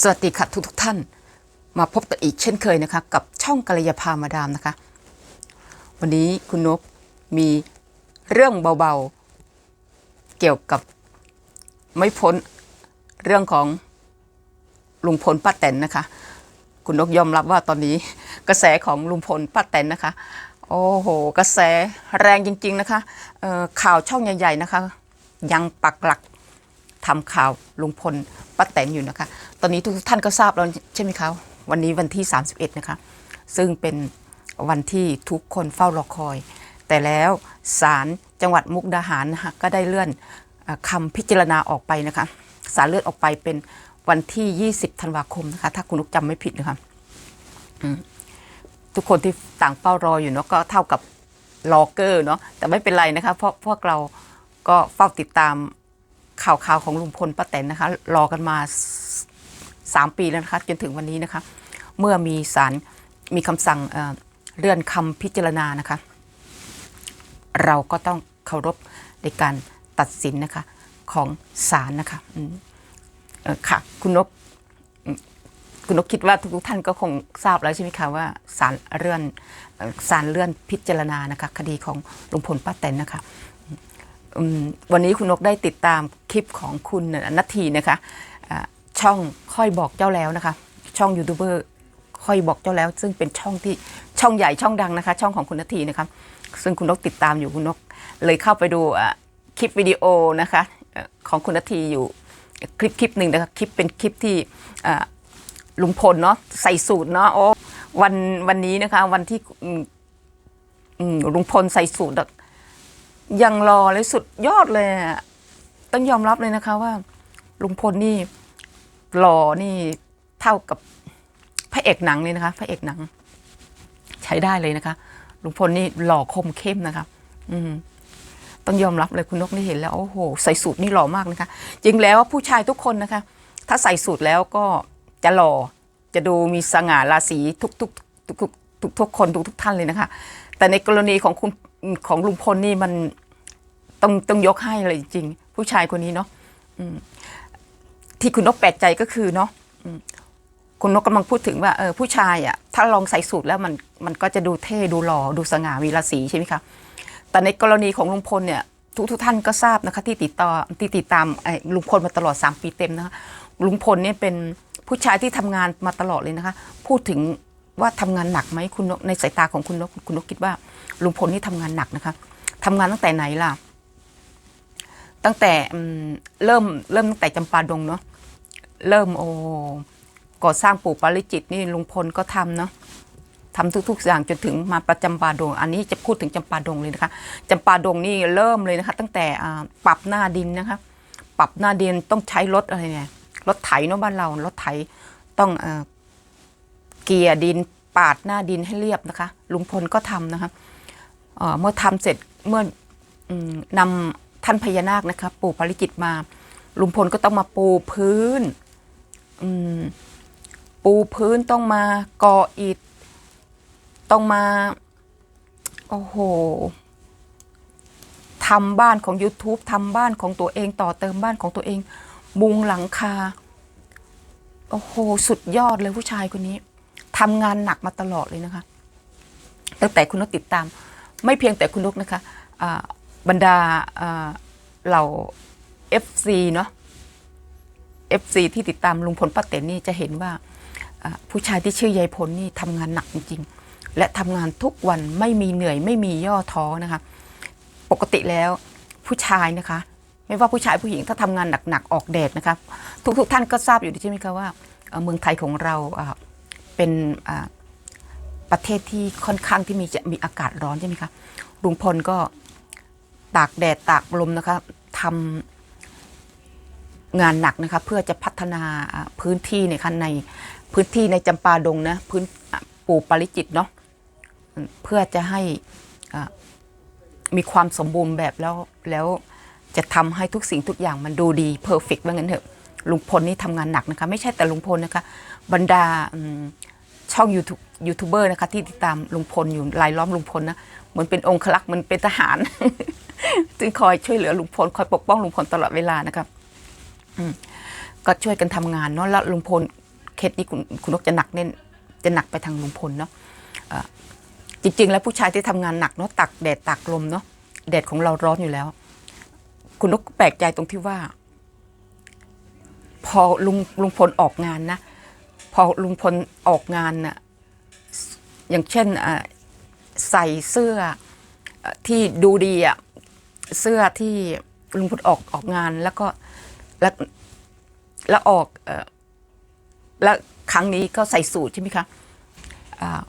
สวัสดีค่ะทุกทุกท่าน มาพบกันอีกเช่นเคยนะคะ กับช่องกัลยาภามาดามนะคะ วันนี้คุณนกมีเรื่องเบาๆ เกี่ยวกับไม่พ้นเรื่องของลุงพลป้าแตนนะคะ คุณนกยอมรับว่าตอนนี้กระแสของลุงพลป้าแตนนะคะ โอ้โห กระแสแรงจริง ๆ นะคะข่าวช่องใหญ่ ๆ นะคะ ยังปักหลัก ทำข่าวลุงพลป้าแตนอยู่นะคะ ตอนนี้ทุกท่านก็ทราบแล้วใช่ไหมคะวันนี้วันที่ 31 นะคะ ซึ่งเป็นวันที่ทุกคนเฝ้ารอคอย แต่แล้วศาลจังหวัดมุกดาหารก็ได้เลื่อนคำพิจารณาออกไปนะคะศาลเลื่อนออกไปเป็นวันที่ 20 ธันวาคมนะคะ ถ้าคุณนุกจำไม่ผิดนะคะทุกคนที่ต่างเฝ้ารออยู่เนาะก็เท่ากับรอเกอร์เนาะแต่ไม่เป็นไรนะคะ เพราะพวกเราก็เฝ้าติดตาม ข่าวข่าวของลุงพลป้าแตนนะคะ รอกันมาสามปีแล้วนะคะ จนถึงวันนี้นะคะ เมื่อมีศาลมีคำสั่งเเลื่อนคำพิจารณานะคะ เราก็ต้องเคารพในการตัดสินนะคะของศาลนะคะค่ะ คุณนกคุณนกคิดว่าทุกท่านก็คงทราบแล้วใช่ไหมคะว่าศาลเลื่อนเอ่อศาลเลื่อนพิจารณานะคะ คดีของลุงพลป้าแตนนะคะ วันนี้คุณนกได้ติดตามคลิปของคุณนัททีนะคะช่องค่อยบอกเจ้าแล้วนะคะ ช่องยูทูบเบอร์ค่อยบอกเจ้าแล้ว ซึ่งเป็นช่องที่ช่องใหญ่ช่องดังนะคะ ช่องของคุณนัททีนะคะซึ่งคุณนกติดตามอยู่คุณนก เลยเข้าไปดูคลิปวิดีโอนะคะของคุณนัททีอยู่คลิปคลิปหนึ่งนะคะคลิปเป็นคลิปที่ลุงพลเนาะใส่สูตรเนาะโอ้วันวันนี้นะคะ วันที่ลุงพลใส่สูตร ยังรอเลยสุดยอดเลยอะต้องยอมรับเลยนะคะว่า ลุงพลนี่หล่อนี่เท่ากับพระเอกหนังเลยนะคะ พระเอกหนัง ใช้ได้เลยนะคะ ลุงพลนี่หล่อคมเข้มนะคะ อืมต้องยอมรับเลยคุณนกนี่เห็นแล้วโอ้โหใส่สูตรนี่หล่อมากนะคะ จริงแล้วผู้ชายทุกคนนะคะ ถ้าใส่สูตรแล้วก็จะหล่อจะดูมีสง่าราศีทุกทุกทุกทุกทุกคนทุกทุกท่านเลยนะคะ แต่ในกรณีของคุณของลุงพลนี่มัน ต้องต้องยกให้เลยจริง ผู้ชายคนนี้เนาะที่คุณนกแปลกใจก็คือเนาะคุณนกกำลังพูดถึงว่าเออผู้ชายอะ่ะถ้าลองใส่สูทแล้วมันมันก็จะดูเท่ดูหล่อดูสง่ามีราศีใช่ไหมคะแต่ในกรณีของลุงพลเนี่ยทุกทุกท่านก็ทราบนะคะที่ติดต่อที่ติดตามไอ้ลุงพลมาตลอด 3 ปีเต็มนะคะลุงพลเนี่ยเป็นผู้ชายที่ทำงานมาตลอดเลยนะคะ พูดถึงว่าทำงานหนักไหมคุณนกในสายตาของคุณนกคุณนกคิดว่า ลุงพลนี่ทำงานหนักนะคะทำงานตั้งแต่ไหนล่ะ ตั้งแต่เริ่มเริ่มตั้งแต่จำปาดงเนาะเริ่มโอ้ก่อสร้างปู่ปาริจิตนี่ลุงพลก็ทำเนาะทำทุกๆอย่างจนถึงมาประจำปาดง อันนี้จะพูดถึงจำปาดงเลยนะคะจำปาดงนี่เริ่มเลยนะคะ ตั้งแต่ปรับหน้าดินนะคะปรับหน้าดินต้องใช้รถอะไรเนี่ยรถไถเนาะบ้านเรารถไถต้องเอเกียร์ดินปาดหน้าดินให้เรียบนะคะ ลุงพลก็ทำนะคะเเมื่อทำเสร็จเมื่ออืมนำ ท่านพญานาคนะคะปู่ปาริจิตมา ลุงพลก็ต้องมาปูพื้นปูพื้นต้องมาก่ออิฐต้องมา โอ้โหทำบ้านของ YouTube ทำบ้านของตัวเองต่อเติมบ้านของตัวเอง มุงหลังคา โอ้โห สุดยอดเลยผู้ชายคนนี้ทำงานหนักมาตลอดเลยนะคะ ตั้งแต่คุณนกติดตาม ไม่เพียงแต่คุณนกนะคะอ่า บรรดาอ่าเหล่า FC เนาะ FC ที่ติดตามลุงพลป้าเต็นนี่จะเห็นว่าผู้ชายที่ชื่อยายพลนี่ทำงานหนักจริงๆ และทำงานทุกวันไม่มีเหนื่อยไม่มีย่อท้อนะคะ ปกติแล้วผู้ชายนะคะ ไม่ว่าผู้ชายผู้หญิงถ้าทำงานหนักๆออกแดดนะคะทุกๆท่านก็ทราบอยู่ดีใช่ไหมคะว่าเมืองไทยของเราเป็นประเทศที่ค่อนข้างที่มีจะมีอากาศร้อนใช่ไหมคะลุงพลก็ ตากแดดตากลมนะคะทำงานหนักนะคะเพื่อจะพัฒนาพื้นที่ในคันในพื้นที่ในจำปาดงนะพื้นปู่ปาริจิตเนาะเพื่อจะให้มีความสมบูรณ์แบบแล้วแล้วจะทำให้ทุกสิ่งทุกอย่างมันดูดีเพอร์เฟกต์ว่างั้นเถอะลุงพลนี่ทำงานหนักนะคะ ไม่ใช่แต่ลุงพลนะคะ บรรดาช่องยูทูบยูทูบเบอร์นะคะที่ติดตามลุงพลอยู่รายล้อมลุงพลนะเหมือนเป็นองค์ลักษ์เหมันเป็นทหาร ซึ่งคอยช่วยเหลือลุงพลคอยปกป้องลุงพลตลอดเวลานะครับก็ช่วยกันทำงานเนาะแล้วลุงพลเคสนี้คุณคุณนกจะหนักเน้นจะหนักไปทางลุงพลเนาะจริง ๆ แล้วผู้ชายที่ทำงานหนักเนาะตักแดดตักลมเนาะแดดของเราร้อนอยู่แล้ว คุณนกแปลกใจตรงที่ว่า พอลุงลุงพลออกงานนะพอลุงพลออกงานน่ะอย่างเช่นใส่เสื้อเอ่อที่ดูดีอะ เสื้อที่ลุงพลออกออกงานแล้วก็แล้วแล้วออกเออแล้วครั้งนี้ก็ใส่สูทใช่ไหมคะอ่า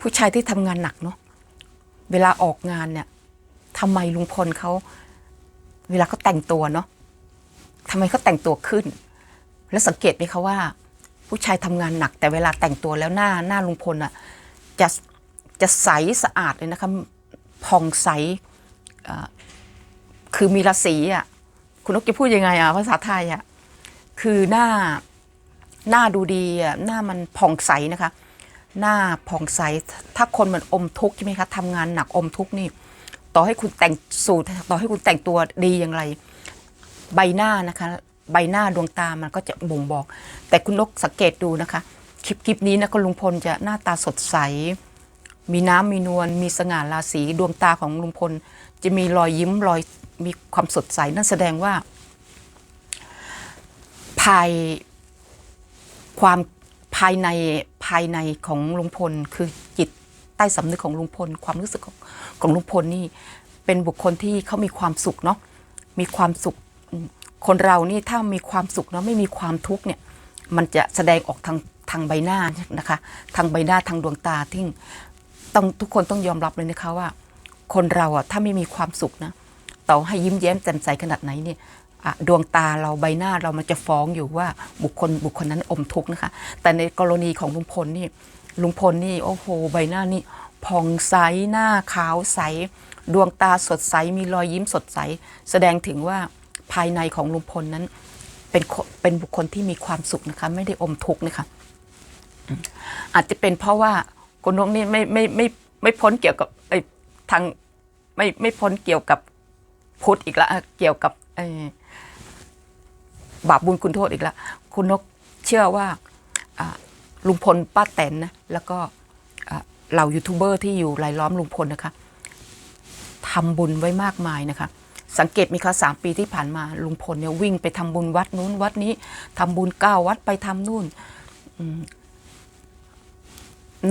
ผู้ชายที่ทำงานหนักเนาะเวลาออกงานเนี่ยทำไมลุงพลเขาเวลาเขาแต่งตัวเนาะทำไมเขาแต่งตัวขึ้น แล้วสังเกตไหมคะว่า ผู้ชายทำงานหนัก แต่เวลาแต่งตัวแล้วหน้าหน้าลุงพลอะจะจะใสสะอาดเลยนะคะ ผ่องใสคือมีราศีอะคุณนกจะพูดยังไงอะภาษาไทยอะคือหน้าหน้าดูดีอะหน้ามันผ่องใสนะคะ หน้าผ่องใสถ้าคนมันอมทุกข์ใช่ไหมคะทำงานหนักอมทุกข์นี่ ต่อให้คุณแต่งสูทต่อให้คุณแต่งตัวดีอย่างไร ใบหน้านะคะ ใบหน้าดวงตามันก็จะบ่งบอก แต่คุณนกสังเกตดูนะคะ คลิปคลิปนี้นะก็ลุงพลจะหน้าตาสดใส มีน้ำมีนวลมีสง่าราศีดวงตาของลุงพล จะมีรอยยิ้มรอยมีความสดใสนั่นแสดงว่าภายความภายในภายในของลุงพล คือจิตใต้สำนึกของลุงพล ความรู้สึกของของลุงพลนี่ เป็นบุคคลที่เขามีความสุขเนาะมีความสุขคนเรานี่ถ้ามีความสุขเนาะไม่มีความทุกข์เนี่ยมันจะแสดงออกทางทางใบหน้านะคะ ทางใบหน้าทางดวงตาที่ ต้องทุกคนต้องยอมรับเลยนะคะว่า คนเราอะถ้าไม่มีความสุขนะต่อให้ยิ้มแย้มแจ่มใสขนาดไหนเนี่ยดวงตาเราใบหน้าเรามันจะฟ้องอยู่ว่าบุคคลบุคคลนั้นอมทุกข์นะคะ แต่ในกรณีของลุงพลนี่ลุงพลนี่โอ้โห ใบหน้านี่ผ่องใสหน้าขาวใส ดวงตาสดใสมีรอยยิ้มสดใส แสดงถึงว่าภายในของลุงพลนั้น เป็นเป็นบุคคลที่มีความสุขนะคะ ไม่ได้อมทุกข์นะคะอาจจะเป็นเพราะว่า คุณนกนี่ไม่ไม่ไม่ไม่พ้นเกี่ยวกับไอ้ทางไม่ไม่พ้นเกี่ยวกับพุทธอีกแล้วเกี่ยวกับเอ่อบาปบุญคุณโทษอีกแล้วคุณนกเชื่อว่าลุงพลป้าแตนนะแล้วก็อ่าเหล่ายูทูบเบอร์ที่อยู่รายล้อมลุงพลนะคะทำบุญไว้มากมายนะคะ สังเกตไหมคะสามปีที่ผ่านมาลุงพลเนี่ยวิ่งไปทำบุญวัดนู้นวัดนี้ทำบุญเก้าวัดไปทำนู่น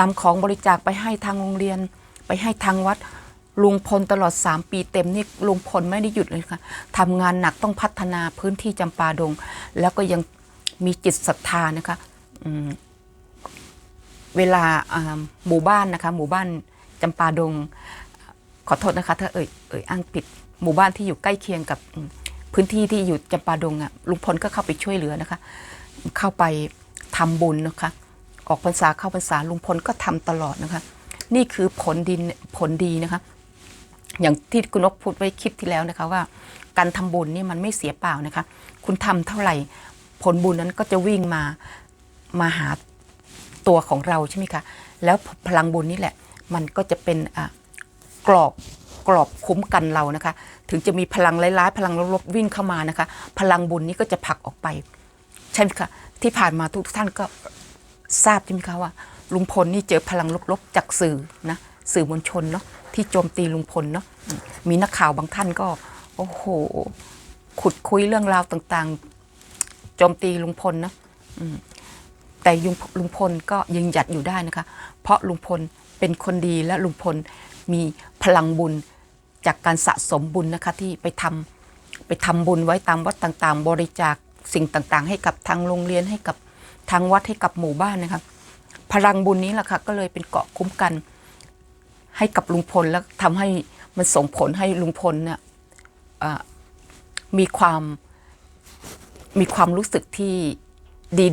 นำของบริจาคไปให้ทางโรงเรียน ไปให้ทางวัดลุงพลตลอด 3 ปีเต็มนี่ลุงพลไม่ได้หยุดเลยค่ะทำงานหนักต้องพัฒนาพื้นที่จำปาดง แล้วก็ยังมีจิตศรัทธานะคะเวลาหมู่บ้านนะคะ หมู่บ้านจำปาดง ขอโทษนะคะ ถ้าเอ่ยเอ่ยอ้างผิด หมู่บ้านที่อยู่ใกล้เคียงกับพื้นที่ที่อยู่จำปาดงอะลุงพลก็เข้าไปช่วยเหลือนะคะ เข้าไปทำบุญนะคะ ออกพรรษาเข้าพรรษาลุงพลก็ทำตลอดนะคะ นี่คือผลดีผลดีนะคะ อย่างที่คุณนกพูดไว้คลิปที่แล้วนะคะว่า การทำบุญนี่มันไม่เสียเปล่านะคะ คุณทำเท่าไหร่ผลบุญนั้นก็จะวิ่งมามาหาตัวของเราใช่ไหมคะแล้วพลังบุญนี่แหละ มันก็จะเป็นอะกรอบกรอบคุ้มกันเรานะคะ ถึงจะมีพลังร้ายๆพลังลบๆวิ่งเข้ามานะคะ พลังบุญนี้ก็จะผลักออกไป ใช่ไหมคะที่ผ่านมาทุกท่านก็ ทราบใช่ไหมคะว่าลุงพลนี่เจอพลังลบๆจากสื่อนะสื่อมวลชนเนาะที่โจมตีลุงพลเนาะมีนักข่าวบางท่านก็โอ้โหขุดคุยเรื่องราวต่างๆ โจมตีลุงพลนะแต่ยุงลุงพลก็ยังหยัดอยู่ได้นะคะ เพราะลุงพลเป็นคนดีและลุงพลมีพลังบุญจากการสะสมบุญนะคะที่ไปทำไปทำบุญไว้ตามวัดต่างๆ บริจาคสิ่งต่างๆ ให้กับทางโรงเรียนให้กับ ทางวัดให้กับหมู่บ้านนะคะพลังบุญนี้แหละค่ะก็เลยเป็นเกาะคุ้มกัน ให้กับลุงพลแล้วทำให้มันส่งผลให้ลุงพลเนี่ยมีความมีความรู้สึกที่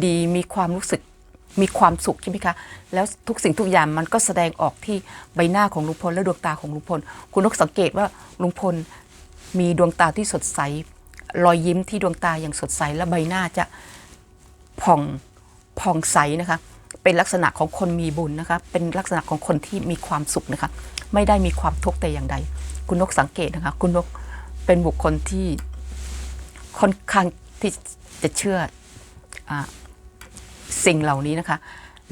ดีๆ มีความรู้สึกมีความสุขใช่ไหมคะ แล้วทุกสิ่งทุกอย่างมันก็แสดงออกที่ใบหน้าของลุงพลและดวงตาของลุงพล คุณนกสังเกตว่าลุงพลมีดวงตาที่สดใส รอยยิ้มที่ดวงตาอย่างสดใสและใบหน้าจะผ่อง ผ่องใสนะคะเป็นลักษณะของคนมีบุญนะคะ เป็นลักษณะของคนที่มีความสุขนะคะ ไม่ได้มีความทุกข์แต่อย่างใด คุณนกสังเกตนะคะ คุณนกเป็นบุคคลที่ค่อนข้างที่จะเชื่ออสิ่งเหล่านี้นะคะ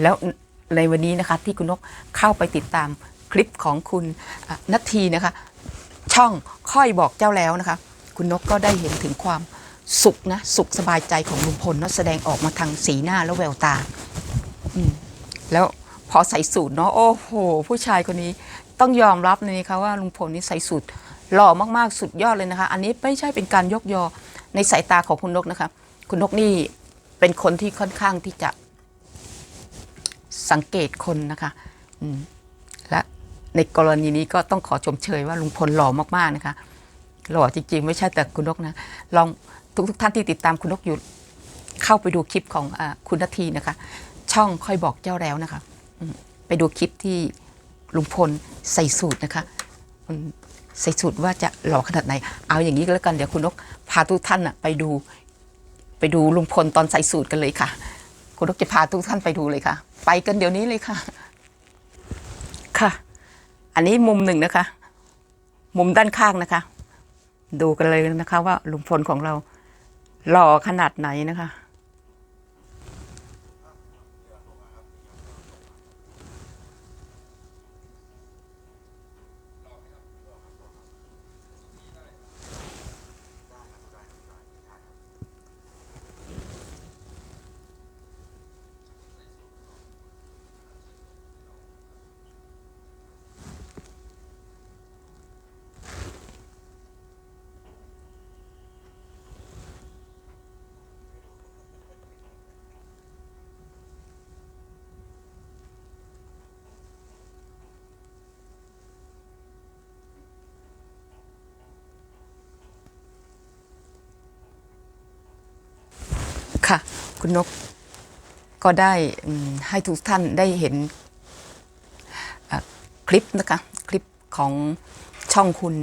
แล้วในวันนี้นะคะที่คุณนกเข้าไปติดตามคลิปของคุณนัททีนะคะ ช่องค่อยบอกเจ้าแล้วนะคะ คุณนกก็ได้เห็นถึงความ สุขนะสุขสบายใจของลุงพลเนาะแสดงออกมาทางสีหน้าและแววตาแล้วพอใส่สูตรเนาะโอ้โห ผู้ชายคนนี้ต้องยอมรับเลยนะคะว่าลุงพลนี่ใส่สูตรหล่อมากๆสุดยอดเลยนะคะ อันนี้ไม่ใช่เป็นการยกยอในสายตาของคุณนกนะคะ คุณนกนี่เป็นคนที่ค่อนข้างที่จะสังเกตคนนะคะและในกรณีนี้ก็ต้องขอชมเชยว่าลุงพลหล่อมากๆนะคะ หล่อจริงๆ ไม่ใช่แต่คุณนกนะ ลอง ทุกๆท่านที่ติดตามคุณนกอยู่เข้าไปดูคลิปของอคุณนาทีนะคะ ช่องค่อยบอกเจ้าแล้วนะคะไปดูคลิปที่ลุงพลใส่สูตรนะคะใส่สูตรว่าจะหล่อขนาดไหน เอาอย่างนี้ก็แล้วกันเดี๋ยวคุณนกพาทุกท่านน่ะไปดูไปดูลุงพลตอนใส่สูตรกันเลยค่ะ คุณนกจะพาทุกท่านไปดูเลยค่ะ ไปกันเดี๋ยวนี้เลยค่ะ ค่ะ อันนี้มุมหนึ่งนะคะ มุมด้านข้างนะคะ ดูกันเลยนะคะว่าลุงพลของเรา หล่อขนาดไหนนะคะ ค่ะ คุณนกก็ได้ให้ทุกท่านได้เห็นคลิปนะคะ คลิปของช่องคุณ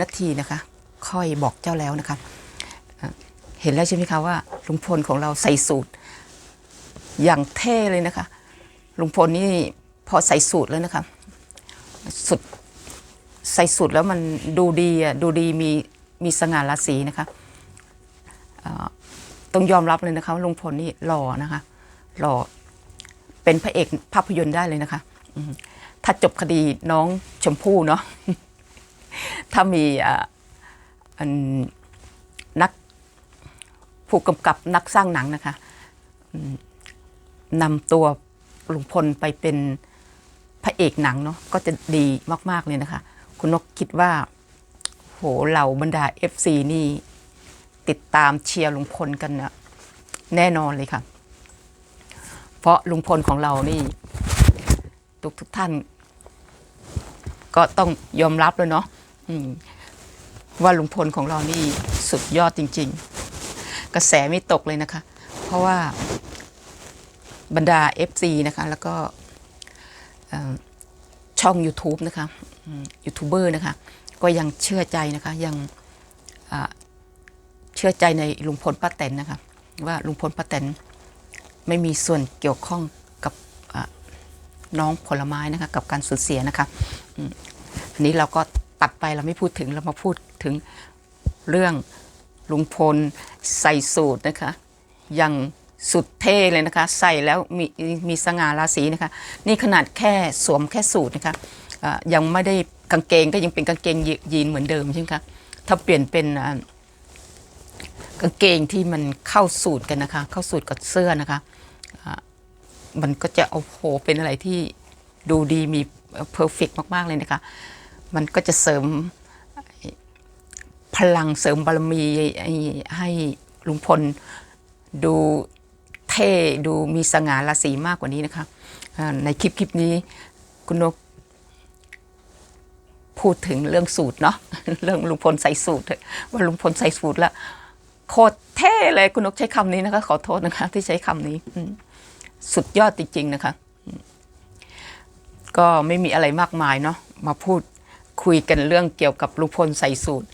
นัททีนะคะ ค่อยบอกเจ้าแล้วนะคะอะเห็นแล้วใช่ไหมคะว่าลุงพลของเราใส่สูตรอย่างเท่เลยนะคะลุงพลนี่พอใส่สูตรแล้วนะคะสุดใส่สูตรแล้วมันดูดีอะดูดีมีมีสง่าราศีนะคะ ต้องยอมรับเลยนะคะว่าลุงพลนี่หล่อนะคะหล่อเป็นพระเอกภาพยนตร์ได้เลยนะคะถ้าจบคดีน้องชมพู่เนาะถ้ามีนักผู้กำกับนักสร้างหนังนะคะนำตัวลุงพลไปเป็นพระเอกหนังเนาะก็จะดีมาก ๆ เลยนะคะ คุณนกคิดว่า โหเหล่าบรรดา FC นี่ ติดตามเชียร์ลุงพลกันนะแน่นอนเลยค่ะ เพราะลุงพลของเรานี่ ทุกทุกท่าน ก็ต้องยอมรับเลยเนาะว่าลุงพลของเรานี่สุดยอดจริง ๆ กระแสไม่ตกเลยนะคะ เพราะว่าบรรดา FC นะคะ แล้วก็ช่อง YouTube นะคะยูทูบเบอร์นะคะ ก็ยังเชื่อใจนะคะ ยัง เชื่อใจในลุงพลป้าแตนนะคะว่าลุงพลป้าแตนไม่มีส่วนเกี่ยวข้องกับน้องผลไม้นะคะกับการสูญเสียนะคะอันนี้เราก็ตัดไปเราไม่พูดถึงเรามาพูดถึงเรื่องลุงพลใส่สูตรนะคะอย่างสุดเท่เลยนะคะ ใส่แล้วมีมีสง่าราศีนะคะ นี่ขนาดแค่สวมแค่สูตรนะคะะยังไม่ได้กางเกงก็ยังเป็นกางเกงยีนเหมือนเดิมใช่ไหมคะถ้าเปลี่ยนเป็น กางเกงที่มันเข้าสูตรกันนะคะ เข้าสูตรกับเสื้อนะคะมันก็จะโอ้โหเป็นอะไรที่ดูดีมีเพอร์เฟกมาก ๆ เลยนะคะ มันก็จะเสริมพลังเสริมบารมีให้ลุงพลดูเท่ดูมีสง่าราศีมากกว่านี้นะคะ ในคลิปคลิปนี้คุณนกพูดถึงเรื่องสูตรเนาะเรื่องลุงพลใส่สูตรว่าลุงพลใส่สูตรแล้ว โคตรเท่เลยคุณนกใช้คำนี้นะคะ ขอโทษนะคะ ที่ใช้คำนี้สุดยอดจริง ๆ นะคะ ก็ไม่มีอะไรมากมายเนาะมาพูดคุยกันเรื่องเกี่ยวกับลุงพลใส่สูตร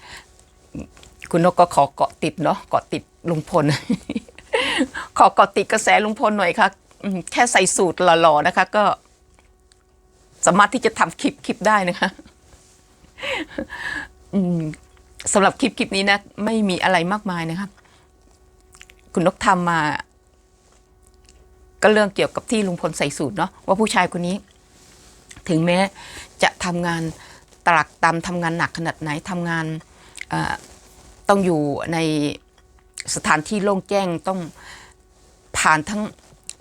คุณนกก็ขอเกาะติดเนาะเกาะติดลุงพล ขอเกาะติดกระแสลุงพลหน่อยค่ะแค่ใส่สูตรหล่อๆนะคะ ก็ สามารถที่จะทำคลิปคลิปได้นะคะ สำหรับคลิปคลิปนี้นะ ไม่มีอะไรมากมายนะครับ คุณนกทำมา ก็เรื่องเกี่ยวกับที่ลุงพลใส่สูตรเนาะว่าผู้ชายคนนี้ ถึงแม้จะทำงานตรากตำทำงานหนักขนาดไหนทำงานต้องอยู่ในสถานที่โล่งแจ้งต้องผ่านทั้ง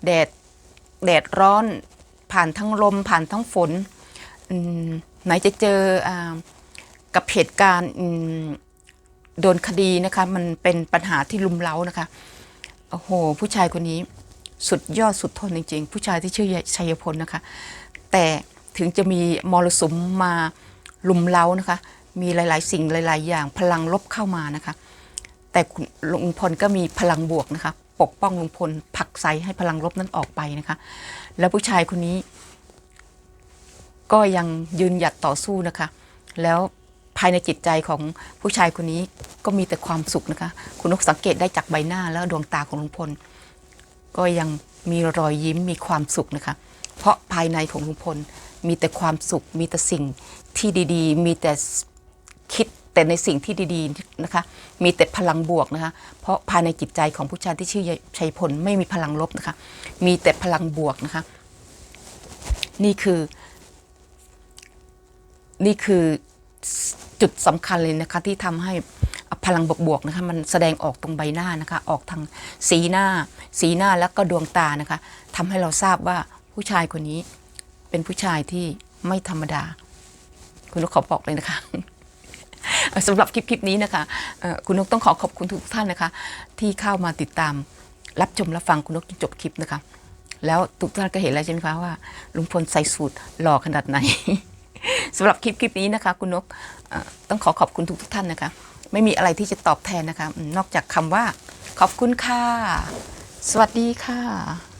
แดดแดดร้อน ผ่านทั้งลม ผ่านทั้งฝนไหนจะเจออ กับเหตุการณ์โดนคดีนะคะ มันเป็นปัญหาที่ลุมเล้านะคะโอ้โห ผู้ชายคนนี้สุดยอดสุดทนจริง ๆ ผู้ชายที่ชื่อชัยพลนะคะ แต่ถึงจะมีมรสุมมาลุมเล้านะคะ มีหลาย ๆ สิ่งหลาย ๆ อย่างพลังลบเข้ามานะคะ แต่ลุงพลก็มีพลังบวกนะคะ ปกป้องลุงพลผลักไสให้พลังลบนั้นออกไปนะคะ แล้วผู้ชายคนนี้ ก็ยังยืนหยัดต่อสู้นะคะ แล้วายในจิตใจของผู้ชายคนนี้ก็มีแต่ความสุขนะคะ คุณนกสังเกตได้จากใบหน้าแล้วดวงตาของลุงพล ก็ยังมีรอยยิ้มมีความสุขนะคะ เพราะภายในของลุงพลมีแต่ความสุข มีแต่สิ่งที่ดีๆ มีแต่คิดแต่ในสิ่งที่ดีๆนะคะ มีแต่พลังบวกนะคะ เพราะภายในจิตใจของผู้ชายที่ชื่อชัยพลไม่มีพลังลบนะคะ มีแต่พลังบวกนะคะ นี่คือ นี่คือ จุดสำคัญเลยนะคะที่ทำให้พลังบวกๆนะคะมันแสดงออกตรงใบหน้านะคะ ออกทางสีหน้า สีหน้าแล้วก็ดวงตานะคะทำให้เราทราบว่าผู้ชายคนนี้เป็นผู้ชายที่ไม่ธรรมดา คุณนกขอบอกเลยนะคะสำหรับคลิปคลิปนี้นะคะคุณนกต้องขอขอบคุณทุกท่านนะคะ ที่เข้ามาติดตามรับชมรับฟังคุณนกจนจบคลิปนะคะ แล้วทุกท่านก็เห็นแล้วใช่ไหมคะว่าลุงพลใส่สูตรหล่อขนาดไหน สำหรับคลิปคลิปนี้นะคะ คุณนกต้องขอขอบคุณทุกทุกท่านนะคะ ไม่มีอะไรที่จะตอบแทนนะคะ นอกจากคำว่า ขอบคุณค่ะ สวัสดีค่ะ